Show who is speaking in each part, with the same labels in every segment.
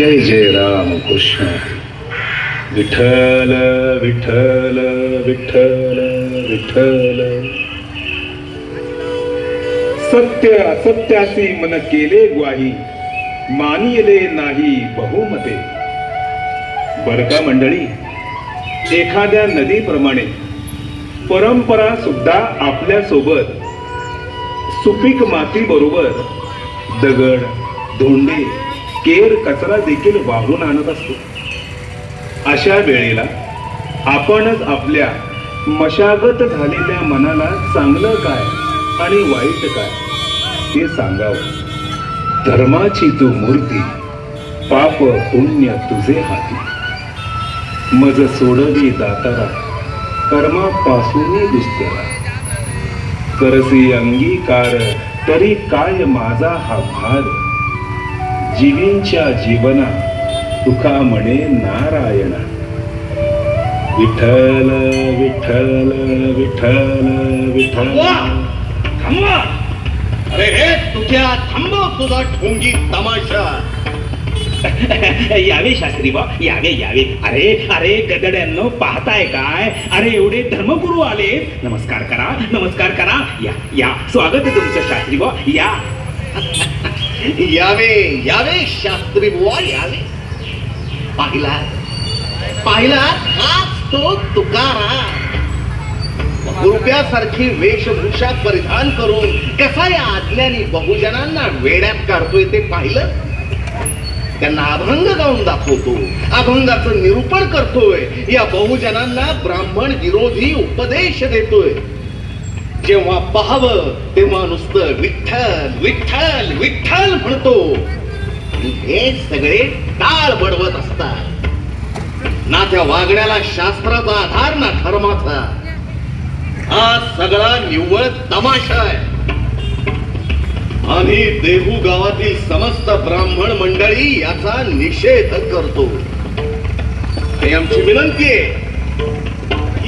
Speaker 1: जय जय राम कृष्ण। विठ्ठल विठ्ठल विठ्ठल विठ्ठल। सत्य असत्याची मन केले ग्वाही मानिले नाही बहुमते। बरका मंडळी? एखाद्या नदीप्रमाणे परंपरा सुद्धा आपल्यासोबत सुपीक माती बरोबर दगड धोंडे केर कचरा देखील वाहून आणत असतो. अशा वेळेला आपणच आपल्या मशागत झालेल्या मनाला चांगलं काय आणि वाईट काय ते सांगावं. धर्माची तू मूर्ती पाप पुण्य तुझे हाती. मज सोडवी दातारा कर्मापासून दुस्तरा करसी अंगीकार तरी काय माझा हा भार? जीवींच्या जीवना. तुका म्हणे नारायणा. विठ्ठल विठ्ठल विठ्ठल विठ्ठल.
Speaker 2: थांबवा. अरे हे तुझ्या थांबव तुझा ढोंगी तमाशा.
Speaker 3: यावे शास्त्री बा यावे यावे. अरे अरे गदड्यांनो पाहताय काय? अरे एवढे धर्मगुरू आले नमस्कार करा नमस्कार करा. या या. स्वागत आहे तुमचं शास्त्री बा या.
Speaker 2: यावे यावे शास्त्री बुवा यावे. पाहिला? पाहिला? हाच तो तुकारा रुपयासारखी वेशभूषा परिधान करून कसा या आदल्याने बहुजनांना वेड्यात काढतोय ते पाहिलं? त्यांना अभंग गाऊन दाखवतो. अभंगाचं निरूपण करतोय. या बहुजनांना ब्राह्मण विरोधी उपदेश देतोय. जेव्हा पाहावं तेव्हा नुसतं विठ्ठल विठ्ठल विठ्ठल म्हणतो. आणि हे सगळे टाळ बडवत असतात. ना त्या वागण्याला शास्त्राचा आधार ना धर्माचा. हा सगळा निव्वळ तमाशा आहे. आम्ही देहू गावातील समस्त ब्राह्मण मंडळी याचा निषेध करतो. आमची विनंती आहे.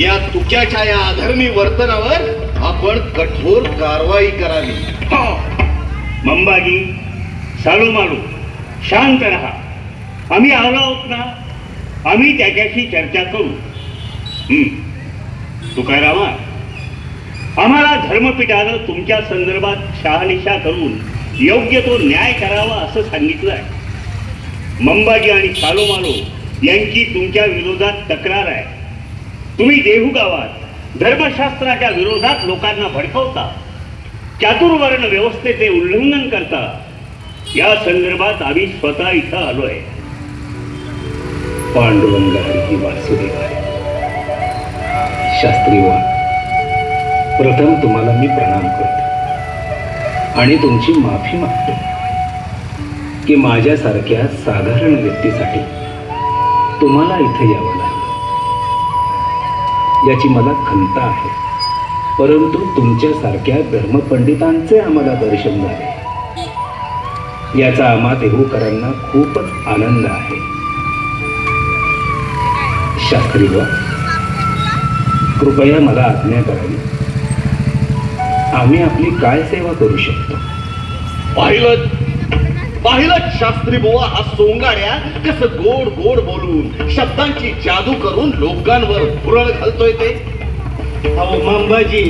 Speaker 2: या तुक्याच्या या अधर्मी वर्तनावर आपण कठोर कारवाई करावी.
Speaker 3: हो. मंबाजी सालू मारू शांत राहा. आम्ही आलो आहोत ना? आम्ही त्याच्याशी चर्चा करू. तुकारामा आम्हाला धर्मपीठानं तुमच्या संदर्भात शहानिशा करून योग्य तो न्याय करावा असं सांगितलं आहे मंबाजी आणि सालोमालो यांची तुमच्या विरोधात तक्रार आहे. तुम्ही देहू गावात धर्मशास्त्राच्या विरोधात लोकांना भडकवता चातुर्वर्ण व्यवस्थेचे उल्लंघन करता या संदर्भात आम्ही स्वतः इथं आलोय.
Speaker 1: पांडुरंग हरी वासुदेव आहे. शास्त्री प्रथम तुम्हाला मी प्रणाम करतो. आणि तुमची माफी मागतो. की माझ्यासारख्या साधारण व्यक्तीसाठी तुम्हाला इथे यावं याची मला खंत आहे. परंतु तुमच्यासारख्या धर्मपंडितांचे आम्हाला दर्शन झाले. याचा आम्हा देहूकरांना खूपच आनंद आहे. शास्त्री कृपया मला आज्ञा करावी. आम्ही आपली काय सेवा करू शकतो?
Speaker 2: पाहिलं पाहिलं शास्त्री बुवा हा सोंगाड्या कस गोड गोड बोलून शब्दांची जादू करून लोकांवर भुरळ घालतोय ते.
Speaker 3: अहो मांबाजी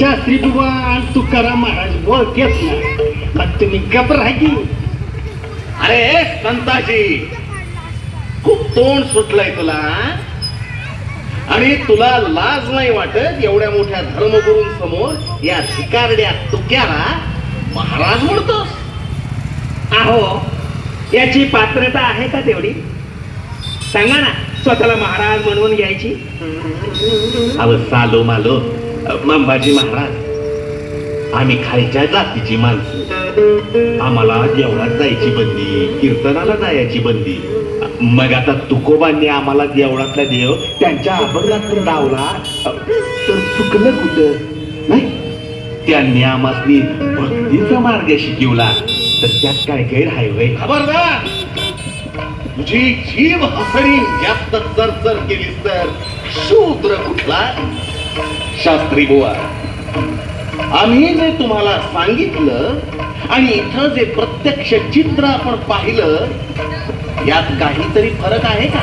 Speaker 3: शास्त्री बुवा आणि तुकाराम महाराज बोलतेच ना मग तुम्ही गप
Speaker 2: अरे संताजी खूप तोंड सुटलंय तुला आणि तुला लाज नाही वाटत एवढ्या मोठ्या धर्मगुरूंसमोर या शिकारड्या तुक्याला महाराज म्हणतोस?
Speaker 3: अहो याची पात्रता आहे का तेवढी? सांगा ना स्वतःला महाराज म्हणून घ्यायची.
Speaker 2: अव सालो मालो मंबाजी महाराज आम्ही खायच्या जातीची माणसं. आम्हाला देवळात जायची बंदी कीर्तनाला जायची बंदी. मग आता तुकोबांनी आम्हाला देवळातला देव त्यांच्या अभंगात डावला तर चुकलं कुठं? नाही? त्यांनी आम्हाला भक्तीचा मार्ग शिकवला. तर त्यात काय गैर आहे वय खबरदार! तुझी जीव हसणी जास्त चरचर केलीस तर शूद्र कुठला? शास्त्री बुवा आम्ही जे तुम्हाला सांगितलं आणि इथं जे प्रत्यक्ष चित्र आपण पाहिलं यात काहीतरी फरक आहे का?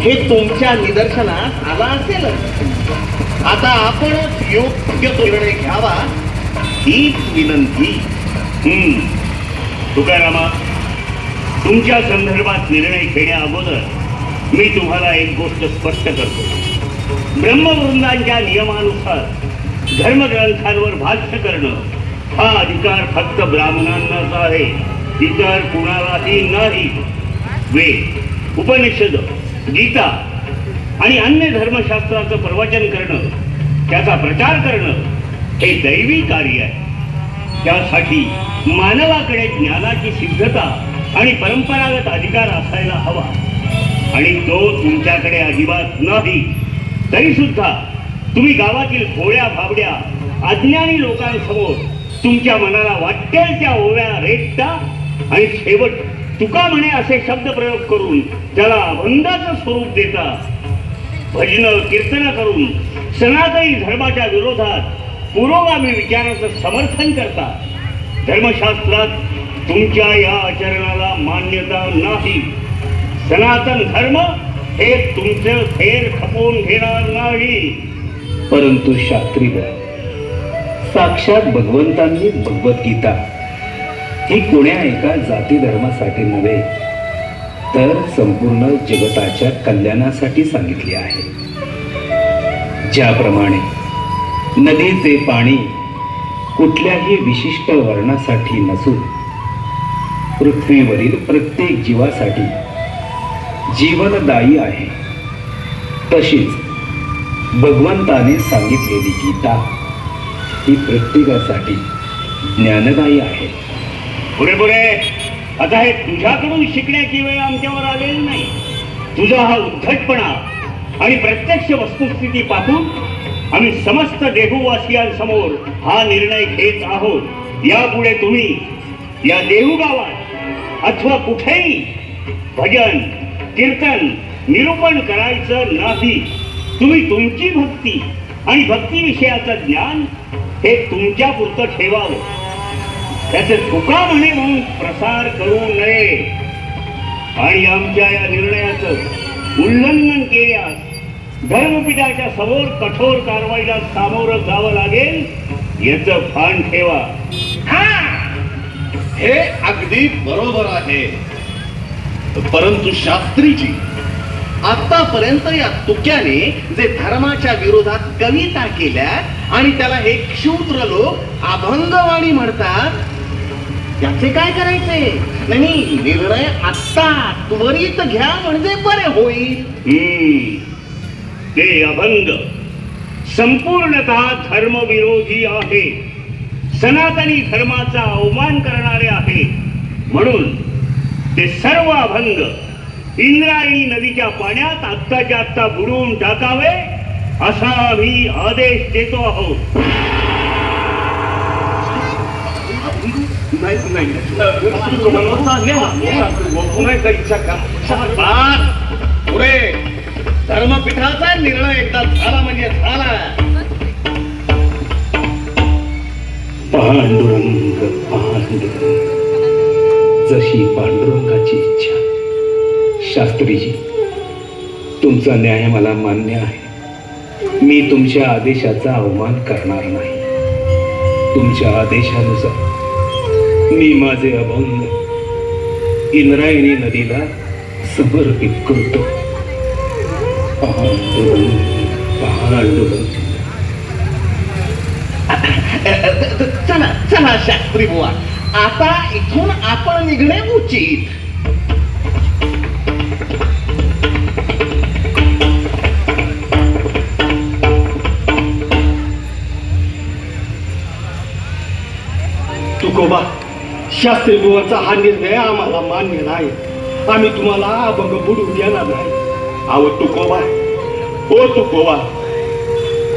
Speaker 2: हे तुमच्या निदर्शनास आला असेल. आता आपणच योग्य निर्णय घ्यावा हीच विनंती.
Speaker 3: हम्म. तुकारामा तुमच्या संदर्भात निर्णय घेण्या अगोदर मी तुम्हाला एक गोष्ट स्पष्ट करतो. ब्रह्मवृंदांच्या नियमानुसार धर्मग्रंथांवर भाष्य करणं हा अधिकार फक्त ब्राह्मणांनाच आहे इतर कुणालाही नाही. वेद उपनिषद गीता आणि अन्य धर्मशास्त्राचं प्रवचन करणं त्याचा प्रचार करणं हे दैवी कार्य आहे. त्यासाठी मानवाकडे ज्ञानाची सिद्धता आणि परंपरागत अधिकार असायला हवा. आणि तो तुमच्याकडे अजिबात नाही. तरी सुद्धा तुम्ही गावातील भोळ्या भाबड्या अज्ञानी लोकांसमोर तुमच्या मनाला वाटेल त्या ओव्या रेटता आणि शेवट तुका म्हणे असे शब्द प्रयोग करून त्याला अभंगाचं स्वरूप देता. भजन कीर्तन करून सनातनी धर्माच्या विरोधात पुरोगामी विचाराचं समर्थन करता. धर्मशास्त्रात तुमच्या या आचरणाला मान्यता नाही. सनातन धर्म हे तुमचं थेर खपवून घेणार नाही.
Speaker 1: परंतु शास्त्रीय साक्षात भगवंतांनी भगवद्गीता ही कोण्या एका जाती धर्मासाठी नव्हे तर संपूर्ण जगताच्या कल्याणासाठी सांगितली आहे. ज्याप्रमाणे नदीचे पाणी कुठल्याही विशिष्ट वर्णासाठी नसून पृथ्वीवरील प्रत्येक जीवासाठी जीवनदायी आहे. तशीच भगवंताने सांगितलेली गीता ही प्रत्येकासाठी ज्ञानदायी आहे.
Speaker 3: पुढे पुढे आता हे तुझ्याकडून शिकण्याची वेळ आमच्यावर आलेली नाही. तुझा हा उद्धटपणा आणि प्रत्यक्ष वस्तुस्थिती पाहून आम्ही समस्त देहूवासियांसमोर हा निर्णय घेत आहोत. यापुढे तुम्ही या देहू गावात अथवा कुठेही भजन कीर्तन निरूपण करायचं नाही. तुम्ही तुमची भक्ती आणि भक्तीविषयाचं ज्ञान हे तुमच्या पुरतं ठेवावं. त्याचे चुका म्हणे म्हणून प्रसार करू नये. आणि आमच्या या निर्णयाचं उल्लंघन केल्यास धर्मपीठाच्या समोर कठोर कारवाईला सामोरं जावं लागेल याचं भान ठेवा.
Speaker 2: हे! अगदी बरोबर आहे. परंतु शास्त्रीजी आतापर्यंत या तुक्याने जे धर्माच्या विरोधात कविता केल्या आणि त्याला हे क्षुद्र लोक अभंगवाणी म्हणतात त्याचे काय करायचे? नाही, निर्णय आत्ता त्वरित घ्या म्हणजे बरे होईल.
Speaker 3: ते अभंग संपूर्णतः धर्मविरोधी आहे सनातनी धर्माचा अवमान करणारे आहे म्हणून ते सर्व अभंग इंद्रायणी नदीच्या पाण्यात आत्ताच्या आत्ता बुडवून टाकावे असा आम्ही आदेश देतो आहोत
Speaker 2: पुढे धर्मपीठाचा निर्णय एकदा झाला म्हणजे झाला.
Speaker 1: पांडुरंग पांडुरंग जशी पांडुरंगाची इच्छा. शास्त्रीजी तुमचा न्याय मला मान्य आहे. मी तुमच्या आदेशाचा अवमान करणार नाही. तुमच्या आदेशानुसार मी माझे अभंग इंद्रायणी नदीला समर्पित करतो.
Speaker 2: चला चला शास्त्री बुवा. आता इथून आपण निघणे उचित.
Speaker 4: तुकोबा शास्त्री बुवाचा हा निर्णय आम्हाला मान्य नाही. आम्ही तुम्हाला अभंग बुडू देणार नाही. अहो तुकोबा ओ तुकोबा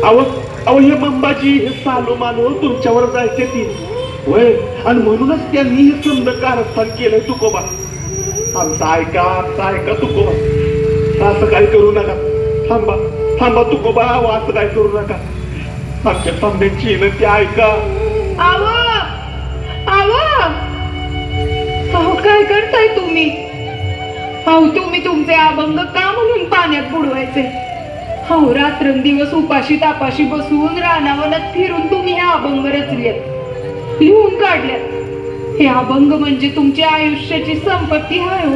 Speaker 4: अहो अहो हे मंबाची हे सालो मानो तुमच्यावर जायचे ती वय आणि म्हणूनच त्यांनी हे समज कारस्थान केलंय तुकोबा आमचं ऐका आमचं ऐका तुकोबा असं काय करू नका थांबा थांबा तुकोबा अहो, असं काय करू नका आमच्या तांब्याची विनंती ऐका
Speaker 5: आवा आवा अहो काय करताय तुम्ही अहो तुम्ही तुमचे अभंग का म्हणून पाण्यात बुडवायचे? हो रात्रंदिवस उपाशी तापाशी बसून रानावनात फिरून तुम्ही हे अभंग रचलेत. लिहून काढल्यात. हे अभंग म्हणजे तुमच्या आयुष्याची संपत्ती आहे हो.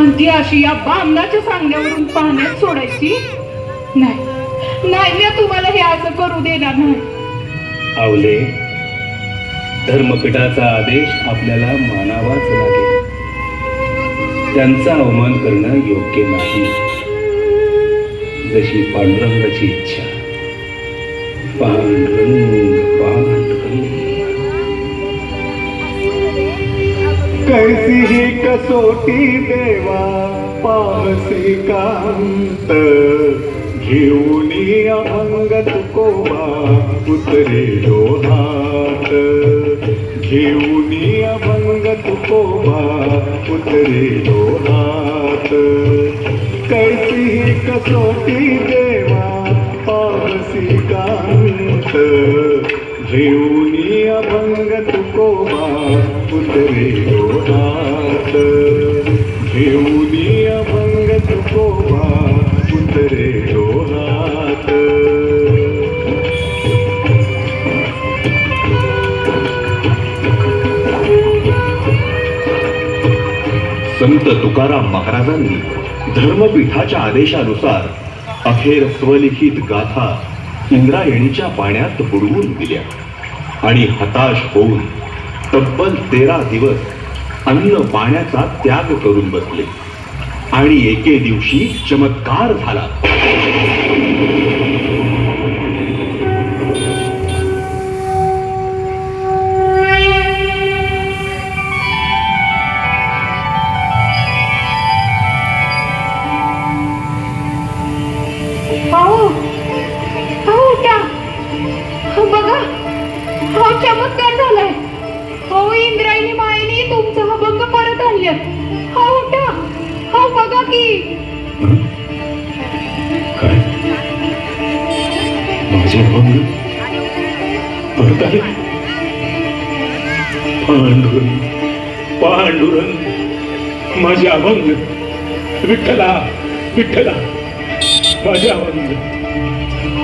Speaker 5: आणि ती अशी या बांधाच्या सांगण्यावरून पाण्यात सोडायची? नाही. नाही मी तुम्हाला हे असं करू देणार नाही.
Speaker 1: आवले धर्मपीठाचा आदेश आपल्याला मानावाच लागेल. त्यांचा अवमान करणं योग्य नाही. जशी पांडुरंगाची इच्छा पांडुरंग पांडुरंग.
Speaker 4: कैसी ही कसोटी देवा पारसी कांत. घेऊन अभंग तुकोबा उतरे हात घेऊन अभंग तुकोबा उतरे हात कैसी कसोटी देवा पावसी कांत. घेऊन अभंग तुकोबा उतरे हात घेऊन अभंग
Speaker 2: संत तुकाराम महाराजांनी धर्मपीठाच्या आदेशानुसार अखेर स्वलिखित गाथा इंद्रायणीच्या पाण्यात बुडवून दिल्या आणि हताश होऊन तब्बल तेरा दिवस अन्न पाण्याचा त्याग करून बसले. आणि एके दिवशी चमत्कार झाला.
Speaker 1: पांडुरंग माझे अभंग विठ्ठला विठ्ठला माझे अभंग.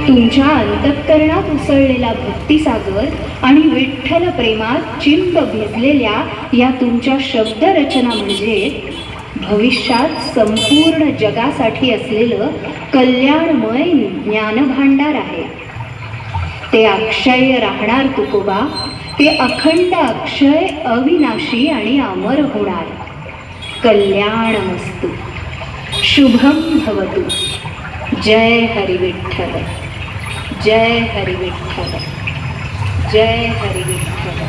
Speaker 6: तुमच्या अंतःकरणात उसळलेला भक्तिसागर आणि विठ्ठल प्रेमात चिंब भिजलेल्या या तुमच्या शब्दरचना म्हणजे भविष्यात संपूर्ण जगासाठी असलेलं कल्याणमय ज्ञानभांडार आहे. ते अक्षय राहणार तुकोबा ते अखंड अक्षय अविनाशी आणि अमर होणार. कल्याण वस्तू शुभम भवतु. जय हरिविठ्ठल जय हरिविठ्ठल जय हरिविठ्ठल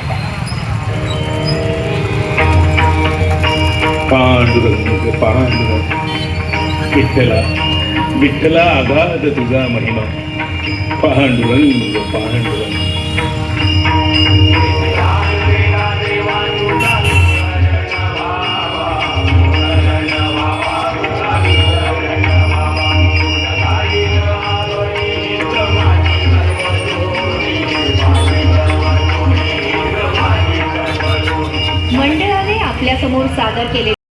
Speaker 1: पांडुरंग पांडुरंग. विठ्ठला विठ्ठला आघात तुझा महिमा. पांडुरंग पांडुरंग.
Speaker 6: मंडळाने सादर केले